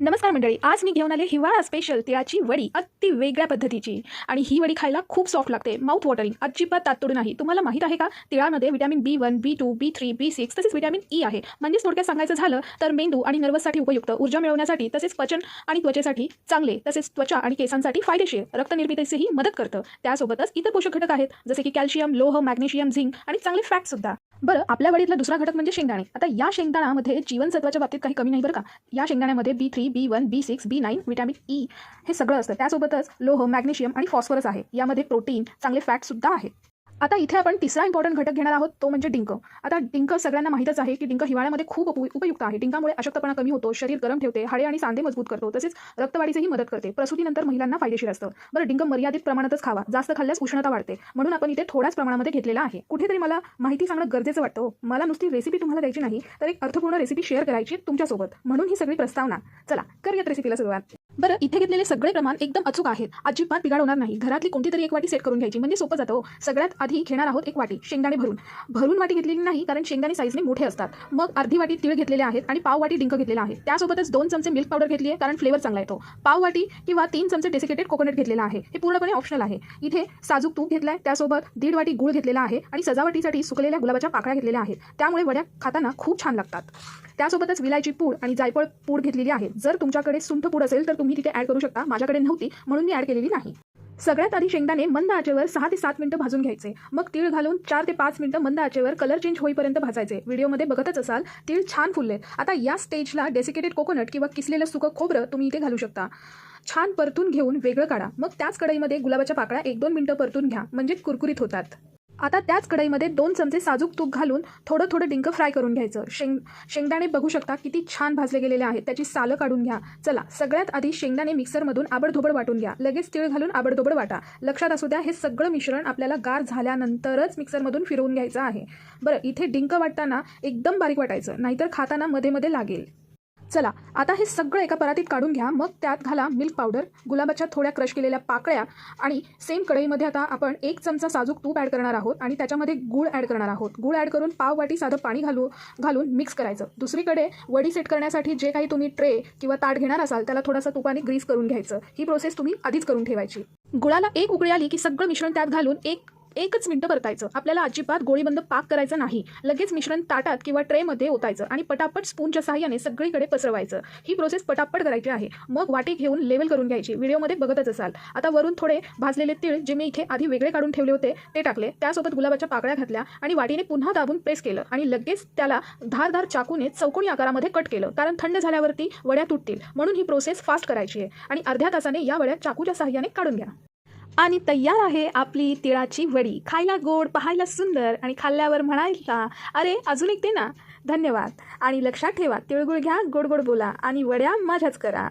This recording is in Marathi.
नमस्कार मंडळी आज मी घेऊन आले हिवाळा स्पेशल तिळाची वडी अति वेगळ्या पद्धतीची. आणि ही वडी खायला खूप सॉफ्ट लागते माउथ वॉटरिंग अजिबात तात्तोडू नाही. तुम्हाला माहीत आहे का? तिळामध्ये vitamin B one B two B three B six तसेच विटॅमिन ई e आहे. म्हणजेच थोडक्यात सांगायचं झालं तर मेंदू आणि नर्वससाठी उपयुक्त ऊर्जा मिळवण्यासाठी तसेच पचन आणि त्वचेसाठी चांगले तसेच त्वचा आणि केसांसाठी फायदेशीर रक्तनिर्मितीसही मदत करतं. त्यासोबतच इतर पोषक घटक आहेत जसे की कॅल्शियम लोह मॅग्नेशियम झिंक आणि चांगले फॅट सुद्धा. बरं आपल्या वडीतला दुसरा घटक म्हणजे शेंगदाणे. आता या शेंगदाण्यामध्ये जीवनसत्वाच्या बाबतीत काही कमी नाही बरं का. या शेंगदाण्यामध्ये B three B one B six B nine vitamin E हे सगळं असतं. त्यासोबतच लोह मॅग्नेशियम आणि फॉस्फरस आहे. यामध्ये प्रोटीन चांगले फॅट सुद्धा आहे. आता इथे आपण तिसरा इम्पॉर्टंट घटक घेणार आहोत तो म्हणजे डिंक. आता डिंक सगळ्यांना माहीतच आहे की डिंक हिवाळ्यामध्ये खूप उप उपयुक्त आहे. डिंकामुळे अशक्तपणा कमी होतो शरीर गरम ठेवते हाडे आणि सांधे मजबूत करतो तसेच रक्तवाढीचीही मदत करते. प्रसूतीनंतर महिलांना फायदेशीर असतं. बरं डिंक मर्यादित प्रमाणातच खावा. जास्त खाल्ल्यास उष्णता वाढते. म्हणून आपण इथे थोड्याच प्रमाणामध्ये घेतलेला आहे. कुठेतरी मला माहिती सांगणं गरजेचं वाटतं हो. मला नुसती रेसिपी तुम्हाला द्यायची नाही तर एक अर्थपूर्ण रेसिपी शेअर करायची तुमच्यासोबत. म्हणून ही सगळी प्रस्तावना. चला करूयात रेसिपीला सुरुवात. बरं इथे घेतलेले सगळे प्रमाण एकदम अचूक आहेत. अजिबात बिघाड होणार नाही. घरातली कोणती तरी एक वाटी सेट करून घ्यायची. म्हणजे सोपं जातं हो. सगळ्यात आधी घेणार आहोत एक वाटी शेंगदाणे भरून. भरून वाटी घेतलेली नाही कारण शेंगदाणे साईजने मोठे असतात. मग अर्धी वाटी तीळ घेतलेले आहेत आणि पाव वाटी डिंक घेतलेला आहे. त्यासोबतच दोन चमचे मिल्क पावडर घेतली आहे कारण फ्लेवर चांगला येतो. पाव वाटी किंवा तीन चमचे डेसिकेटेड कोकोनट घेतलेला आहे. हे पूर्णपणे ऑप्शनल आहे. इथे साजूक तूप घेतलाय त्यासोबत दीड वाटी गुळ घेतलेला आहे आणि सजावटीसाठी सुकलेल्या गुलाबाच्या पाकळ्या घेतलेल्या आहेत. त्यामुळे वड्या खाताना खूप छान लागतात. त्यासोबतच विलायची पूड आणि जायफळ पूड घेतलेली आहे. जर तुमच्याकडे सुंठ पूड असेल तर तुम्ही तिथे ॲड करू शकता. माझ्याकडे नव्हती म्हणून मी ॲड केलेली नाही. सगळ्यात आधी शेंगदाणे मंद आचेवर सहा ते सात मिनिटं भाजून घ्यायचे. मग तीळ घालून चार ते पाच मिनिटं मंद आचेवर कलर चेंज होईपर्यंत भाजायचे. व्हिडिओमध्ये बघतच असाल तीळ छान फुलले आता या स्टेजला डेसिकेटेड कोकोनट किंवा किसलेलं सुकं खोबरं तुम्ही इथे घालू शकता. छान परतून घेऊन वेगळं काढा. मग त्याच कढईमध्ये गुलाबाच्या पाकळ्या एक दोन मिनिटं परतून घ्या. म्हणजे कुरकुरीत होतात. आता त्याच कढईमध्ये दोन चमचे साजूक तूप घालून थोडं थोडं डिंक फ्राय करून घ्यायचं. शेंग शेंगदाणे बघू शकता किती छान भाजले गेलेले आहेत. त्याची सालं काढून घ्या. चला सगळ्यात आधी शेंगदाणे मिक्सरमधून आबडधोबड वाटून घ्या. लगेच तीळ घालून आबडधोबड वाटा. लक्षात असू द्या हे सगळं मिश्रण आपल्याला गार झाल्यानंतरच मिक्सरमधून फिरवून घ्यायचं आहे. बरं इथे डिंक वाटताना एकदम बारीक वाटायचं नाहीतर खाताना मध्ये मध्ये लागेल. चला आता हे सगळं एका परातीत काढून घ्या मग त्यात घाला मिल्क पावडर गुलाबाच्या थोड्या क्रश केलेल्या पाकळ्या आणि सेम कढईमध्ये आता आपण एक चमचा साजूक तूप ॲड करणार आहोत आणि त्याच्यामध्ये गूळ ॲड करणार आहोत. गूळ ॲड करून पाव वाटी साधं पाणी घालू घालून मिक्स करायचं. दुसरीकडे वडी सेट करण्यासाठी जे काही तुम्ही ट्रे किंवा ताट घेणार असाल त्याला थोडासा तुपाने ग्रीस करून घ्यायचं. ही प्रोसेस तुम्ही आधीच करून ठेवायची. गुळाला एक उकळी आली की सगळं मिश्रण त्यात घालून एक एकच मिनटं परतायचं. आपल्याला अजिबात गोळीबंद पाक करायचं नाही. लगेच मिश्रण ताटात किंवा ट्रेमध्ये ओतायचं आणि पटापट स्पूनच्या सहाय्याने सगळीकडे पसरवायचं. ही प्रोसेस पटापट करायची आहे. मग वाटी घेऊन लेवल करून घ्यायची. व्हिडिओमध्ये बघतच असाल. आता वरून थोडे भाजलेले तीळ जे मी इथे आधी वेगळे काढून ठेवले होते ते टाकले. त्यासोबत गुलाबाच्या पाकळ्या घातल्या आणि वाटीने पुन्हा दाबून प्रेस केलं आणि लगेच त्याला धारधार चाकूने चौकोनी आकारामध्ये कट केलं. कारण थंड झाल्यावरती वड्या तुटतील. म्हणून ही प्रोसेस फास्ट करायची आहे. आणि अर्ध्या तासाने या वड्या चाकूच्या सहाय्याने काढून घ्या. आणि तयार आहे आपली तिळाची वडी. खायला गोड पाहायला सुंदर आणि खाल्ल्यावर म्हणायला अरे अजून एक दे ना. धन्यवाद. आणि लक्षात ठेवा तिळगुळ घ्या गोड गोड बोला आणि वड्या माझ्याच करा.